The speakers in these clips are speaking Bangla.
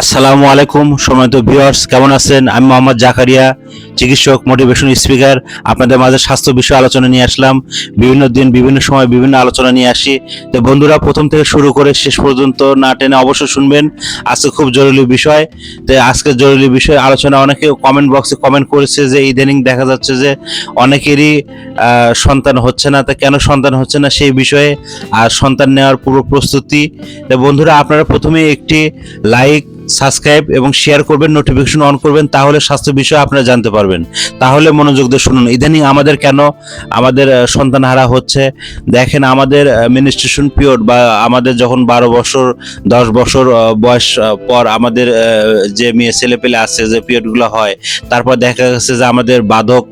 আসসালামু আলাইকুম সময়ত ভিউয়ার্স, কেমন আছেন? আমি মোহাম্মদ জাকারিয়া, চিকিৎসক মোটিভেশন স্পিকার। আপনাদের মাঝে স্বাস্থ্য বিষয়ে আলোচনা নিয়ে আসলাম। বিভিন্ন দিন, বিভিন্ন সময় বিভিন্ন আলোচনা নিয়ে আসি। তো বন্ধুরা, প্রথম থেকে শুরু করে শেষ পর্যন্ত না টেনে অবশ্যই শুনবেন। আজকে খুব জরুরি বিষয়। তো আজকে জরুরি বিষয় আলোচনা অনেকে কমেন্ট বক্সে কমেন্ট করেছে যে, ইদানিং দেখা যাচ্ছে যে, অনেকেরই সন্তান হচ্ছে না। তা কেন সন্তান হচ্ছে না সেই বিষয়ে? আর সন্তান নেওয়ার পুরো প্রস্তুতি। তো বন্ধুরা, আপনারা প্রথমে একটি লাইক সাবস্ক্রাইব এবং শেয়ার করবেন নোটিফিকেশন অন করবেন, তাহলে স্বাস্থ্য বিষয়ে আপনারা জানতে পারবেন। তাহলে মনোযোগ দিয়ে শুনুন। ইদানিং আমাদের কেন আমাদের সন্তান হারা হচ্ছে? দেখেন আমাদের মিনিস্ট্রেশন পিরিয়ড বা আমাদের যখন বারো বছর, দশ বছর বয়স পর আমাদের যে মেয়ে, ছেলেপেলে আছে, যে পিরিয়ডগুলো হয়, তারপর দেখা গেছে যে আমাদের বাধক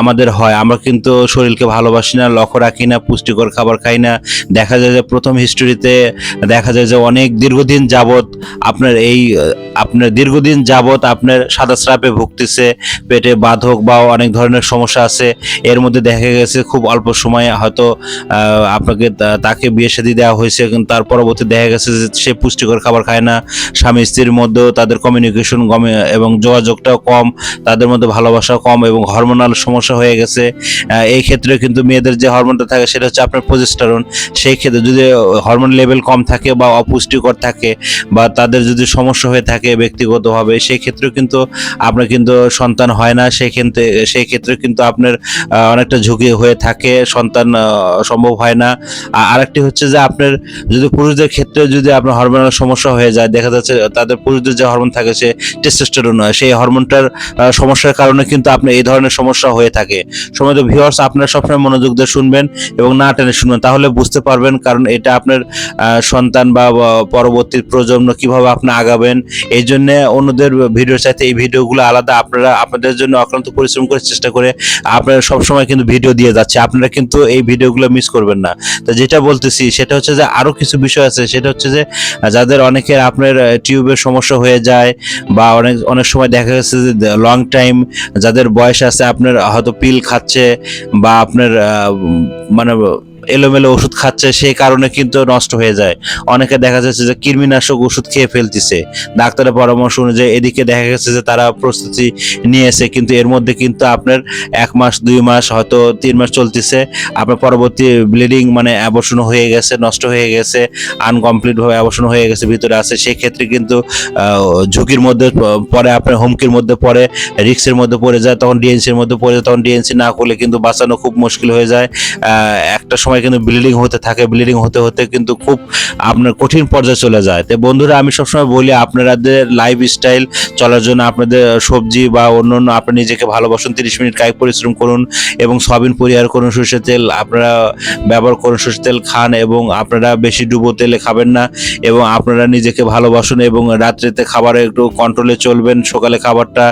আমাদের হয়। আমরা কিন্তু শরীরকে ভালোবাসি না, লক্ষ্য রাখি না, পুষ্টিকর খাবার খাই না। দেখা যায় যে প্রথম হিস্টোরিতে দেখা যায় যে অনেক দীর্ঘদিন যাবত আপনার এই আহ, আপনার দীর্ঘদিন যাবৎ আপনার সাদা স্রাপে ভুগতেছে পেটে বাধক বা অনেক ধরনের সমস্যা আছে এর মধ্যে দেখা গেছে খুব অল্প সময়ে হয়তো আপনাকে তাকে বিয়ে শাদী দেওয়া হয়েছে কিন্তু তার পরবর্তী দেখা গেছে যে সে পুষ্টিকর খাবার খায় না। স্বামী স্ত্রীর মধ্যেও তাদের কমিউনিকেশন কমে এবং যোগাযোগটাও কম তাদের মধ্যে ভালোবাসা কম এবং হরমোনাল সমস্যা হয়ে গেছে। এই ক্ষেত্রে কিন্তু মেয়েদের যে হরমোনটা থাকে সেটা হচ্ছে আপনার প্রজেস্টারন সেই ক্ষেত্রে যদি হরমোন লেভেল কম থাকে বা অপুষ্টিকর থাকে বা তাদের যদি সমস্যা হয়ে থাকে ব্যক্তিগতভাবে সেই ক্ষেত্রে কিন্তু আপনার কিন্তু সন্তান হয় না সেই ক্ষেত্রে সেই ক্ষেত্রে কিন্তু আপনার অনেকটা ঝুঁকি হয়ে থাকে, সন্তান সম্ভব হয় না। আর আরেকটি হচ্ছে যে আপনার যদি পুরুষদের ক্ষেত্রে যদি আপনার হরমোনাল সমস্যা হয়ে যায়, দেখা যাচ্ছে তাদের পুরুষদের যে হরমোন থাকে সে টেস্টোস্টেরন সেই হরমোনটার সমস্যার কারণে কিন্তু আপনার এই ধরনের সমস্যা হয়ে থাকে। সময় তো ভিউয়ার্স আপনারা সবসময় মনোযোগ দিয়ে শুনবেন এবং না টেনে শুনবেন, তাহলে বুঝতে পারবেন কারণ এটা আপনার সন্তান বা পরবর্তী প্রজন্ম কীভাবে আপনি আগাবেন এই জন্য অন্যদের ভিডিওর সাথে এই ভিডিওগুলো আলাদা। আপনারা আপনাদের জন্য অক্লান্ত পরিশ্রম করে চেষ্টা করে আপনারা সবসময় কিন্তু ভিডিও দিয়ে যাচ্ছে। আপনারা কিন্তু এই ভিডিওগুলো মিস করবেন না। তো যেটা বলতেছি, সেটা হচ্ছে যে আরও কিছু বিষয় আছে। সেটা হচ্ছে যে যাদের অনেকের আপনার টিউবের সমস্যা হয়ে যায় বা অনেক অনেক সময় দেখা গেছে যে লং টাইম যাদের বয়স আছে, আপনার হয়তো পিল খাচ্ছে বা আপনার মানে এলোমেলো ওষুধ খাচ্ছে, সেই কারণে কিন্তু নষ্ট হয়ে যায়। অনেকে দেখা যাচ্ছে যে কৃমিনাশক ওষুধ খেয়ে ফেলতেছে। ডাক্তারের পরামর্শ অনুযায়ী এদিকে দেখা গেছে যে তারা প্রস্তুতি নিয়েছে, কিন্তু এর মধ্যে কিন্তু আপনার এক মাস, দুই মাস, হয়তো তিন মাস চলতেছে। আপনার পরবর্তী ব্লিডিং মানে অ্যাবর্শন হয়ে গেছে, নষ্ট হয়ে গেছে আনকমপ্লিটভাবে ভাবে হয়ে গেছে, ভিতরে আছে সেই ক্ষেত্রে কিন্তু ঝুঁকির মধ্যে পরে আপনার হুমকির মধ্যে পড়ে রিক্সের মধ্যে পড়ে যায়, তখন ডিএনসির মধ্যে পড়ে যায়, তখন ডিএনসি না করলে কিন্তু বাঁচানো খুব মুশকিল হয়ে যায়। একটা সময় কিন্তু ব্লিডিং হতে থাকে ব্লিডিং হতে হতে কিন্তু খুব আপনার কঠিন পর্যায়ে চলে যায়। তো বন্ধুরা, আমি সবসময় বলি আপনাদের লাইফ স্টাইল চলার জন্য আপনাদের সবজি বা অন্য অন্য আপনি নিজেকে ভালোবাসুন তিরিশ মিনিট কায়িক পরিশ্রম করুন এবং সয়াবিন পরিহার করুন, সরষের তেল আপনারা ব্যবহার করুন, সরষের তেল খান এবং আপনারা বেশি ডুবো তেলে খাবেন না এবং আপনারা নিজেকে ভালোবাসুন এবং রাত্রিতে খাবারে একটু কন্ট্রোলে চলবেন। সকালে খাবারটা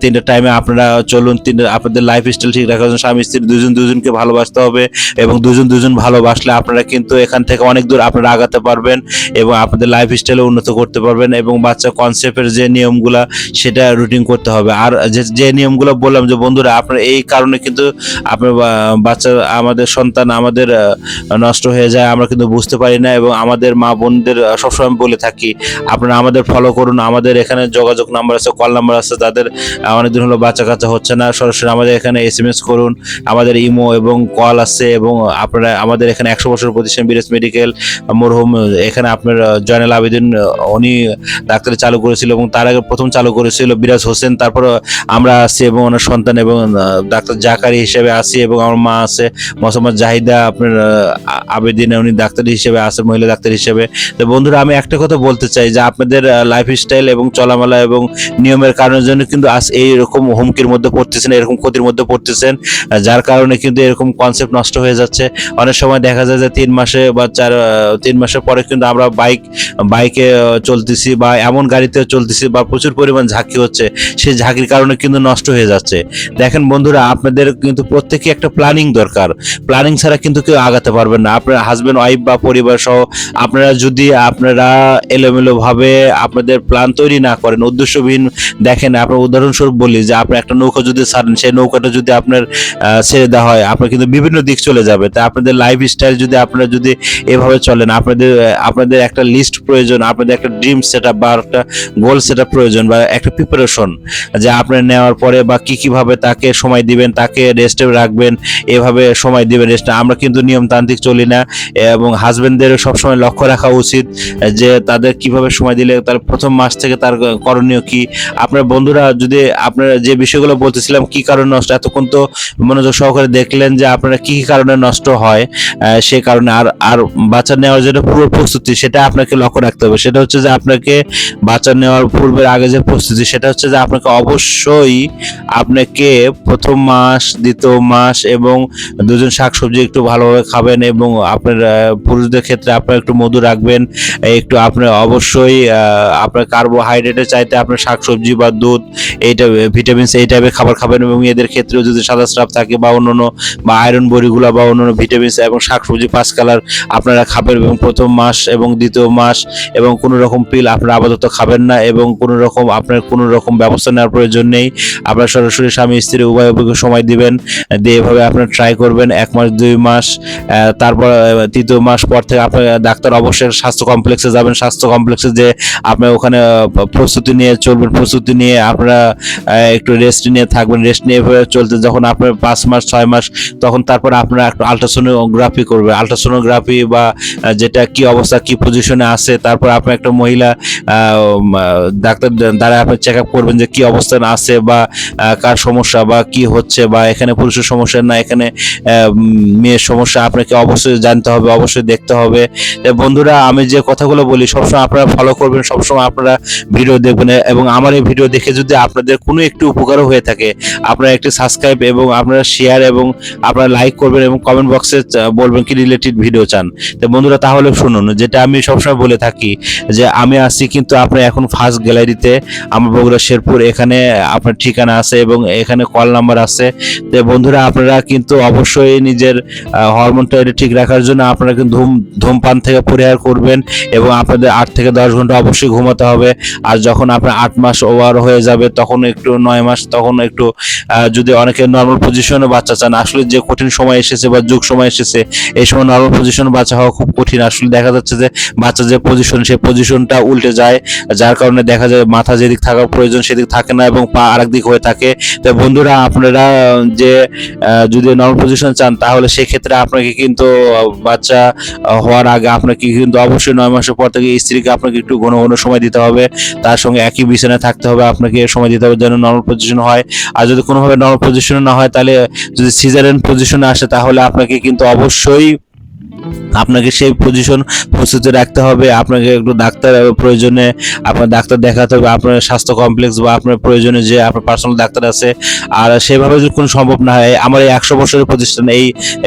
তিনটে টাইমে আপনারা চলুন, তিনটে, আপনাদের লাইফ স্টাইল ঠিক রাখার জন্য স্বামী স্ত্রী দুজন দুজনকে ভালোবাসতে হবে এবং দুজন দুজন ভালোবাসলে আপনারা কিন্তু এখান থেকে অনেক দূর আপনারা আগাতে পারবেন এবং আপনাদের লাইফ স্টাইলে উন্নত করতে পারবেন এবং বাচ্চা কনসেপ্টের যে নিয়মগুলো, সেটা রুটিন করতে হবে। আর যে নিয়মগুলো বললাম যে, বন্ধুরা, আপনার এই কারণে কিন্তু আপনার বাচ্চা, আমাদের সন্তান আমাদের নষ্ট হয়ে যায়, আমরা কিন্তু বুঝতে পারি না এবং আমাদের মা বোনদের সবসময় বলে থাকি, আপনারা আমাদের ফলো করুন। আমাদের এখানে যোগাযোগ নাম্বার আছে কল নাম্বার আছে, তাদের অনেকদিন হলো বাচ্চা কাচ্চা হচ্ছে না। সরাসরি আমাদের এখানে এস এম এস করুন। আমাদের ইমো এবং কল আছে এবং আপনারা আমাদের এখানে একশো বছর প্রতিষ্ঠান বিরেস মেডিকেল, মরহুম, এখানে আপনার জয়নাল আবেদিন উনি ডাক্তারি চালু করেছিল এবং তার আগে প্রথম চালু করেছিল বিরাজ হোসেন, তারপর আমরা আছি এবং ওনার সন্তান এবং ডাক্তার জাকারি হিসেবে আছি এবং আমার মা আছে, মোসাম্মদ জাহিদা, আপনার আবেদিন, উনি ডাক্তার হিসেবে আছে, মহিলা ডাক্তার হিসেবে। তো বন্ধুরা, আমি একটা কথা বলতে চাই যে আপনাদের লাইফ স্টাইল এবং চলামেলা এবং নিয়মের কারণের জন্য কিন্তু আজ এইরকম হুমকির মধ্যে পড়তেছেন, এরকম ক্ষতির মধ্যে পড়তেছেন যার কারণে কিন্তু এরকম কনসেপ্ট নষ্ট হয়ে যাচ্ছে। অনেক সময় দেখা যায় যে তিন মাসে বা চার তিন মাসের পরে কিন্তু আমরা বাইক, বাইকে চলতেছি বা এমন গাড়িতে চলতেছি বা প্রচুর পরিমাণ ঝাঁকি হচ্ছে, সেই ঝাঁকির কারণে কিন্তু নষ্ট হয়ে যাচ্ছে। দেখেন বন্ধুরা, আপনাদের কিন্তু প্রত্যেকে একটা প্ল্যানিং দরকার। প্ল্যানিং ছাড়া কিন্তু কেউ আগাতে পারবেন না। আপনার হাজব্যান্ড ওয়াইফ বা পরিবার সহ আপনারা যদি আপনারা এলোমেলোভাবে আপনাদের প্ল্যান তৈরি না করেন, উদ্দেশ্যবিহীন দেখেন, আপনার উদাহরণস্বরূপ বলি যে আপনি একটা নৌকা যদি ছাড়েন, সেই নৌকাটা যদি আপনার ছেড়ে দেওয়া হয়, আপনার কিন্তু বিভিন্ন দিক চলে যাবে। তা আপনি আপনাদের লাইফ স্টাইল যদি আপনারা যদি এভাবে চলেন, আপনাদের আপনাদের একটা লিস্ট প্রয়োজন, আপনাদের একটা ড্রিম সেট বা একটা গোল সেট প্রয়োজন বা একটা প্রিপারেশন যে আপনারা নেওয়ার পরে বা কি কীভাবে তাকে সময় দিবেন, তাকে রেস্টে রাখবেন, এভাবে সময় দিবেন রেস্ট আমরা কিন্তু নিয়মতান্ত্রিক চলি না, এবং হাজবেন্ডদের সবসময় লক্ষ্য রাখা উচিত যে তাদের কীভাবে সময় দিলে তার প্রথম মাস থেকে তার করণীয় কি। আপনার বন্ধুরা যদি আপনারা যে বিষয়গুলো বলতেছিলাম, কি কারণে নষ্ট, এতক্ষণ তো মনোযোগ সহকারে দেখলেন যে আপনারা কি কারণে নষ্ট হয়। আহ, সে কারণে আর আর বাচ্চা নেওয়ার জন্য পুরো প্রস্তুতি সেটা আপনাকে লক্ষ্য রাখতে হবে। সেটা হচ্ছে যে আপনাকে বাচ্চা নেওয়ার পূর্বের আগে যে প্রস্তুতি সেটা হচ্ছে যে আপনাকে অবশ্যই আপনাকে প্রথম মাস দ্বিতীয় মাস এবং দুজন শাকসবজি একটু ভালোভাবে খাবেন এবং আপনার পুরুষদের ক্ষেত্রে আপনার একটু মধু রাখবেন একটু আপনার অবশ্যই আপনার কার্বোহাইড্রেটের চাইতে আপনার শাকসবজি বা দুধ এইটা ভিটামিনস এই টাইপের খাবার খাবেন এবং এদের ক্ষেত্রেও যদি সাদা স্রাব থাকে বা অন্যান্য বা আয়রন বড়িগুলো বা অন্যান্য ভিটামিনস এবং শাকসবজি পাঁচ কালার আপনারা খাবেন এবং প্রথম মাস এবং দ্বিতীয় মাস এবং কোনো রকম পিল আপনারা আপাতত খাবেন না এবং কোনো রকম আপনার কোনো রকম ব্যবস্থা নেওয়ার প্রয়োজন নেই। আপনার সরাসরি স্বামী, স্ত্রী, উভয় সময় দিবেন, দিয়ে এভাবে আপনারা ট্রাই করবেন, এক মাস, দুই মাস তারপর তৃতীয় মাস পর থেকে আপনার ডাক্তার অবশ্যই স্বাস্থ্য কমপ্লেক্সে যাবেন। স্বাস্থ্য কমপ্লেক্সে যে আপনি ওখানে প্রস্তুতি নিয়ে চলবেন, প্রস্তুতি নিয়ে আপনারা একটু রেস্ট নিয়ে থাকবেন। রেস্ট নিয়ে চলতে যখন আপনার পাঁচ মাস, ছয় মাস, তখন তারপর আপনারা একটু আলট্রাসোনোগ্রাফি করবে আলট্রাসোনোগ্রাফি বা যেটা কি অবস্থা, কি পজিশনে আছে, তারপর আপনি একটা মহিলা ডাক্তার দ্বারা আপনি চেক আপ করবেন যে কি অবস্থান আছে বা কার সমস্যা বা কি হচ্ছে বা এখানে পুরুষের সমস্যা না, এখানে মেয়ের সমস্যা, আপনাকে অবশ্যই জানতে হবে, অবশ্যই দেখতে হবে। বন্ধুরা, আমি যে কথাগুলো বলি, সবসময় আপনারা ফলো করবেন, সবসময় আপনারা ভিডিও দেখবেন এবং আমার এই ভিডিও দেখে যদি আপনাদের কোনো একটু উপকারও হয়ে থাকে, আপনারা একটি সাবস্ক্রাইব এবং আপনারা শেয়ার এবং আপনারা লাইক করবেন এবং কমেন্ট বক্সে বলবেন কি রিলেটেড ভিডিও চান। তো বন্ধুরা, তাহলে শুনুন, যেটা আমি সবসময় বলে থাকি যে, আমি আসছি কিন্তু আপনার এখন ফার্স্ট গ্যালারিতে আমার বগুড়া শেরপুর, এখানে আপনার ঠিকানা আছে এবং এখানে কল নাম্বার আছে। তো বন্ধুরা, আপনারা কিন্তু অবশ্যই নিজের হরমোনটা ঠিক রাখার জন্য আপনারা কিন্তু ধূম, ধূমপান থেকে পরিহার করবেন এবং আপনাদের আট থেকে দশ ঘণ্টা অবশ্যই ঘুমাতে হবে। আর যখন আপনার আট মাস ওভার হয়ে যাবে, তখন একটু নয় মাস, তখন একটু যদি অনেকে নর্মাল পজিশনে বাচ্চা চান, আসলে যে কঠিন সময় এসেছে বা যুগ সময় এসেছে। এই সময় নর্মাল পজিশন বাচ্চা হওয়া খুব কঠিন। আসলে দেখা যাচ্ছে যে বাচ্চা যে পজিশন সেই পজিশনটা উল্টে যায়। যার কারণে দেখা যায় মাথা যেদিক থাকার প্রয়োজন, সেদিক থাকে না এবং পা আরেক দিক হয়ে থাকে। তো বন্ধুরা, আপনারা যে যদি নর্মাল পজিশন চান, তাহলে সেক্ষেত্রে আপনাকে কিন্তু বাচ্চা হওয়ার আগে আপনাকে কিন্তু অবশ্যই নয় মাসের পর থেকে স্ত্রীকে আপনাকে একটু ঘন ঘন সময় দিতে হবে। তার সঙ্গে একই বিছানায় থাকতে হবে। আপনাকে সময় দিতে হবে যেন নর্মাল পজিশন হয়। আর যদি কোনোভাবে নর্মাল পজিশনে না হয়, তাহলে যদি সিজারেন পজিশনে আসে, তাহলে আপনাকে কিন্তু অবশ্যই আপনাকে সেই পজিশন প্রস্তুতি রাখতে হবে, আপনাকে একটু ডাক্তার প্রয়োজনে আপনার ডাক্তার দেখাতে হবে, আপনার স্বাস্থ্য কমপ্লেক্স বা আপনার প্রয়োজনে যে আপনার পার্সোনাল ডাক্তার আছে। আর সেভাবে যদি কোনো সম্ভব না হয়, আমার এই একশো বছরের প্রতিষ্ঠান, এই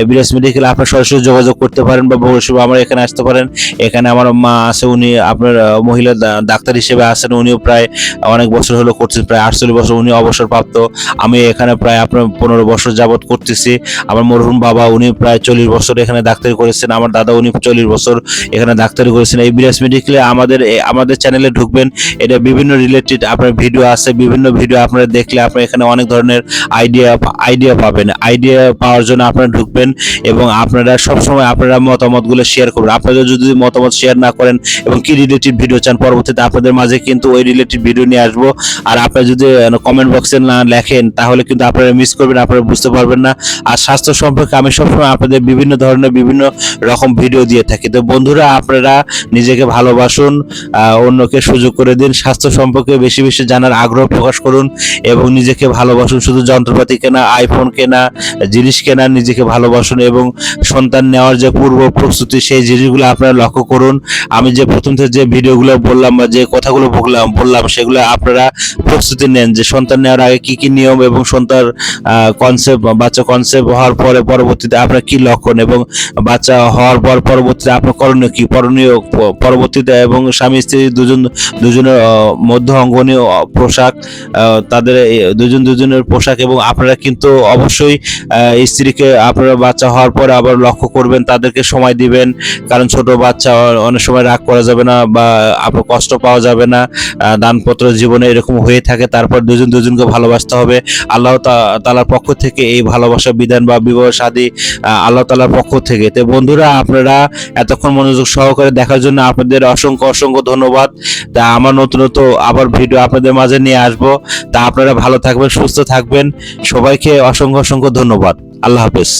বিরাজ মেডিকেল আপনার সরাসরি যোগাযোগ করতে পারেন বা বগুড়া আমার এখানে আসতে পারেন। এখানে আমার মা আছে, উনি আপনার মহিলা ডাক্তার হিসেবে আছেন, উনিও প্রায় অনেক বছর হলো করছেন, প্রায় আটচল্লিশ বছর উনি অবসরপ্রাপ্ত। আমি এখানে প্রায় আপনার পনেরো বছর যাবৎ করতেছি। আমার মরহুম বাবা, উনি প্রায় চল্লিশ বছর এখানে ডাক্তারি করেছেন। আমার দাদা উনি চল্লিশ বছর এখানে ডাক্তারি করেছেন। এই বিরাজ মেডিকেলে আমাদের আমাদের চ্যানেলে ঢুকবেন। এটা বিভিন্ন রিলেটেড আপনার ভিডিও আছে, বিভিন্ন ভিডিও আপনারা দেখলে আপনারা এখানে অনেক ধরনের আইডিয়া আইডিয়া পাবেন। আইডিয়া পাওয়ার জন্য আপনারা ঢুকবেন এবং আপনারা সবসময় আপনারা মতামতগুলো শেয়ার করবেন। আপনারা যদি মতামত শেয়ার না করেন এবং কি রিলেটেড ভিডিও চান, পরবর্তীতে আপনাদের মাঝে কিন্তু ওই রিলেটেড ভিডিও নিয়ে আসব। আর আপনারা যদি কমেন্ট বক্সে না লেখেন, তাহলে কিন্তু আপনারা মিস করবেন, আপনারা বুঝতে পারবেন না। আর স্বাস্থ্য সম্পর্কে আমি সবসময় আপনাদের বিভিন্ন ধরনের, বিভিন্ন রকম ভিডিও দিয়ে থাকি। তো বন্ধুরা, আপনারা নিজেকে ভালোবাসুন অন্যকে সুযোগ করে দিন, স্বাস্থ্য সম্পর্কে বেশি বেশি জানার আগ্রহ প্রকাশ করুন এবং নিজেকে ভালোবাসুন। শুধু যন্ত্রপাতি কেনা আইফোন কেনা, জিনিস কেনা নিজেকে ভালোবাসুন এবং সন্তান নেওয়ার যে পূর্ব প্রস্তুতি, সেই জিনিসগুলো আপনারা লক্ষ্য করুন। আমি যে প্রথম থেকে যে ভিডিওগুলো বললাম বা যে কথাগুলো বললাম বললাম, সেগুলো আপনারা প্রস্তুতি নেন যে সন্তান নেওয়ার আগে কি কি নিয়ম এবং সন্তান কনসেপ্ট বাচ্চা কনসেপ্ট হওয়ার পরে পরবর্তীতে আপনার কি লক্ষণ এবং বাচ্চা হওয়ার পর পরবর্তীতে আপনার করণীয় কি? করণীয় পরবর্তীতে এবং স্বামী, স্ত্রী দুজন, দুজনের মধ্য অঙ্গনীয় পোশাক তাদের দুজন, দুজনের পোশাক এবং আপনারা কিন্তু অবশ্যই স্ত্রীকে আপনারা বাচ্চা হওয়ার পরে আবার লক্ষ্য করবেন, তাদেরকে সময় দিবেন, কারণ ছোট বাচ্চা অনেক সময় রাগ করা যাবে না বা আপনার কষ্ট পাওয়া যাবে না দানপত্র জীবনে এরকম হয়ে থাকে, তারপর দুজন, দুজনকে ভালোবাসতে হবে। আল্লাহ তা- তাআলার পক্ষ থেকে এই ভালোবাসা বিধান বা বিবাহ শাদী আল্লাহ তাআলার পক্ষ থেকে। তো বন্ধুরা আপনারা এতক্ষণ মনোযোগ সহকারে দেখার জন্য আপনাদের অসংখ্য অসংখ্য ধন্যবাদ। তা আমার নতুন নতুন আবার ভিডিও আপনাদের মাঝে নিয়ে আসব। তা আপনারা ভালো থাকবেন, সুস্থ থাকবেন। সবাইকে অসংখ্য অসংখ্য ধন্যবাদ। আল্লাহ হাফেজ।